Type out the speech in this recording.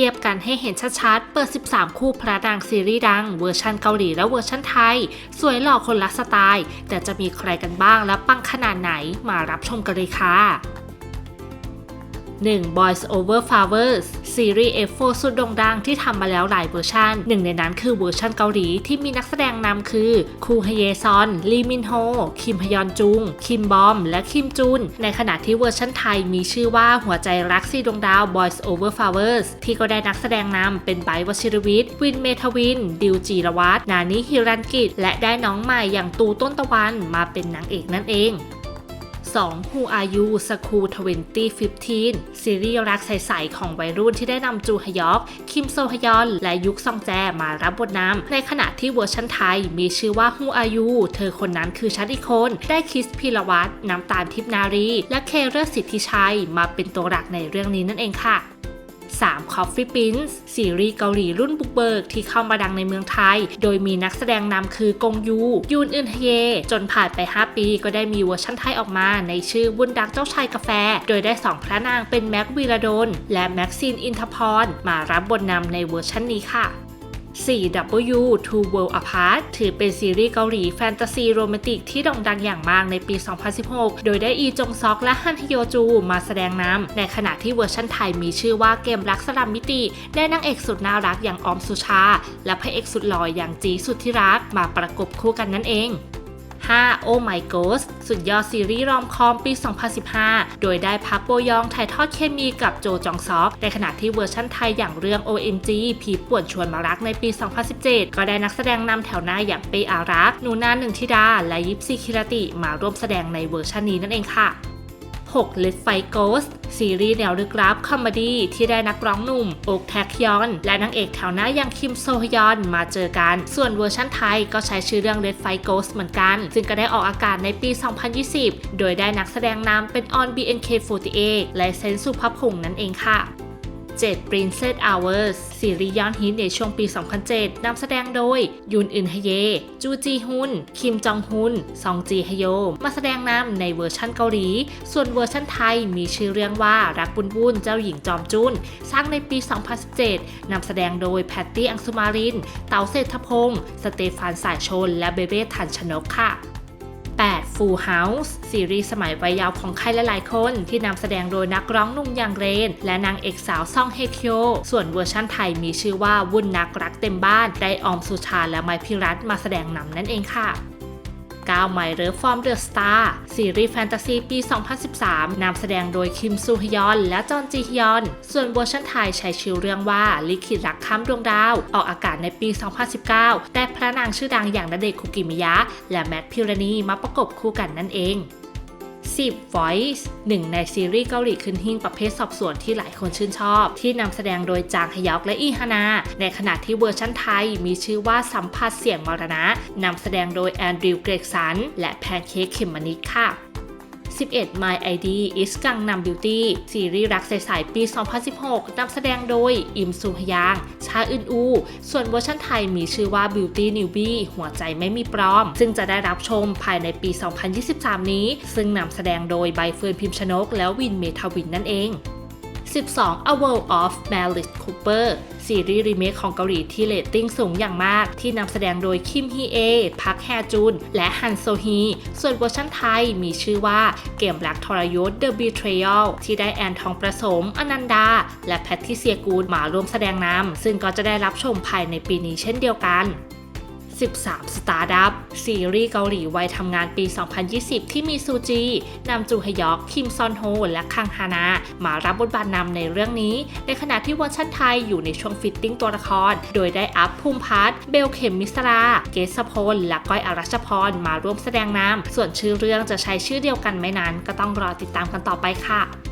ทียบกันให้เห็นชัดๆ เปิด 13 คู่พระนางซีรีส์ดังเวอร์ชันเกาหลีและเวอร์ชันไทย สวยหล่อคนละสไตล์ แต่จะมีใครกันบ้างและปังขนาดไหนมารับชมกันเลยค่ะ 1. Boys Over Flowers ซีรีส์ F4 สุดโด่งดังที่ทำมาแล้วหลายเวอร์ชันหนึ่งในนั้นคือเวอร์ชันเกาหลีที่มีนักแสดงนำคือ คูฮเยซอน ลีมินโฮ คิมฮยอนจุง คิมบอม และคิมจุน ในขณะที่เวอร์ชันไทยมีชื่อว่าหัวใจรักซีดวงดาว Boys Over Flowers ที่ก็ได้นักแสดงนำเป็นไบวชิรวิทย์ วินเมทวิน ดิวจีรวัตรนานิฮิรันกิจ และได้น้องใหม่อย่างตูต้นตะวันมาเป็นนางเอกนั่นเอง 2. Who Are You School 2015 ซีรีส์รักใสๆของวัยรุ่นที่ได้นำจูฮยอก คิมโซฮยอน และยุคซองแจมารับบทนำในขณะที่เวอร์ชันไทย มีชื่อว่า Who Are You เธอคนนั้นคือชัดอีกคน ได้คิสพีรวัตรน้ำตาลทิพนารี และเคเรอร์สิทธิชัย มาเป็นตัวหลักในเรื่องนี้นั่นเองค่ะ 3. Coffee Prince ซีรีส์เกาหลีรุ่นบุกเบิกที่เข้ามาดังในเมืองไทย โดยมีนักแสดงนำคือกงยู ยูนอึนเฮยจนผ่านไป 5 ปีก็ได้มีเวอร์ชั่นไทยออกมาในชื่อบุญดักเจ้าชายกาแฟ โดยได้ 2 พระนางเป็นแม็กวีระดน และแม็กซินอินทพรมารับบทนำในเวอร์ชันนี้ค่ะ 4W Two World Apart ถือเป็นซีรีส์เกาหลีแฟนตาซีโรแมนติกที่โด่งดังอย่างมากในปี 2016 โดยได้อีจงซอกและฮันฮโยจูมาแสดงนำ ในขณะที่เวอร์ชันไทยมีชื่อว่าเกมรักสลัมมิติ ได้นางเอกสุดน่ารักอย่างออมสุชา และพระเอกสุดหล่ออย่างจีสุดที่รักมาประกบคู่กันนั่นเอง 5. Oh My Ghost สุดยอดซีรีส์รอมคอมปี 2015 โดยได้พักโบยองถ่ายทอดเคมีกับโจจองซอก ในขณะที่เวอร์ชั่นไทยอย่างเรื่อง OMG ผีป่วนชวนมารักในปี 2017 ก็ได้นักแสดงนำแถวหน้าอย่างเปอารักนูนาหนึ่งธิดา และยิปซีคิรติมาร่วมแสดงในเวอร์ชันนี้นั่นเองค่ะ 6. Let Fight Ghost ซีรีส์แนวลึกลับคอมเมดี้ที่ได้นักร้องหนุ่มโอ๊กแทคยอน และนางเอกแถวหน้าอย่างคิมโซฮยอนมาเจอกัน ส่วนเวอร์ชั่นไทยก็ใช้ชื่อเรื่อง Red Fight Ghost เหมือนกัน ซึ่งก็ได้ออกอากาศในปี 2020 โดยได้นักแสดงนำเป็นออน BNK48 และเซนสุภพงษ์นั่นเองค่ะ 7 Princess Hours ซีรีส์ยอดฮิตในช่วงปี 2007 นำแสดงโดย ยุนอึนฮเย จูจีฮุน คิมจองฮุน ซองจีฮโย มาแสดงนำในเวอร์ชั่นเกาหลี ส่วนเวอร์ชั่นไทยมีชื่อเรื่องว่ารักบุญบุญเจ้าหญิงจอมจุน สร้างในปี 2017 นำแสดงโดยแพตตี้อังสุมาริน เต๋าเศรษฐพงศ์ สเตฟานสายชน และเบเบ้ทันชนกค่ะ Full House ซีรีส์สมัยวัยเยาว์ของใครหลายๆคน ที่นำแสดงโดยนักร้องนุ่มยางเรน และนางเอกสาวซ่องเฮคโยส่วนเวอร์ชั่นไทยมีชื่อว่าวุ่นนักรักเต็มบ้าน ได้ออมสุชาและไมพิรัตมาแสดงนำนั่นเองค่ะ 9 My Love from the Star ซีรีส์แฟนตาซีปี 2013 นำแสดงโดยคิมซูฮยอน และจอนจีฮยอน ส่วนเวอร์ชันไทยใช้ชื่อเรื่องว่าลิขิตรักข้ามดวงดาว ออกอากาศในปี 2019 แต่พระนางชื่อดังอย่างณเดชคุกิมิยะ และแมทพิรณีมาประกบคู่กันนั่นเอง 10 Voice หนึ่งในซีรีส์เกาหลีคืนหิ่งประเภทสอบสวนที่หลายคนชื่นชอบ ที่นำแสดงโดยจางฮยอกและอีฮานา ในขณะที่เวอร์ชันไทยมีชื่อว่าสัมผัสเสียงมรณะนำแสดงโดยแอนดริวเกรกสันและแพนเค้กเขมมนิดค่ะ 11 My ID is กังนำ Beauty ซีรีส์รักใสๆปี 2016 นำแสดงโดย อิมซูฮยาง ชาอึนอู ส่วนเวอร์ชันไทยมีชื่อว่า Beauty Newbie หัวใจไม่มีปลอม ซึ่งจะได้รับชมภายในปี 2023 นี้ ซึ่งนำแสดงโดยใบเฟิร์นพิมพ์ชนก แล้ววินเมทาวินนั่นเอง 12 A World of Malice Cooper ซีรีส์รีเมคของเกาหลีที่เรตติ้งสูงอย่างมาก ที่นำแสดงโดยคิมฮีเอ พักแฮจุน และฮันโซฮี ส่วนเวอร์ชันไทยมีชื่อว่าเกมรักทรยศ The Betrayal ที่ได้แอนทองประสม อนันดา และแพททิเซียกูดมาร่วมแสดงนำซึ่งก็จะได้รับชมภายในปีนี้เช่นเดียวกัน 13 Startup ซีรีส์เกาหลีวัยทำงานปี 2020 ที่มีซูจีนำจูฮยอก คิมซอนโฮ และคังฮานา มารับบทบาทนำในเรื่องนี้ ในขณะที่เวอร์ชันไทยอยู่ในช่วงฟิตติ้งตัวละคร โดยได้อัพภูมิพัฒน์เบลเข็มมิสรา เกสพล และก้อยอรัชพร มาร่วมแสดงนำส่วนชื่อเรื่องจะใช้ชื่อเดียวกันไหมนั้นก็ต้องรอติดตามกันต่อไปค่ะ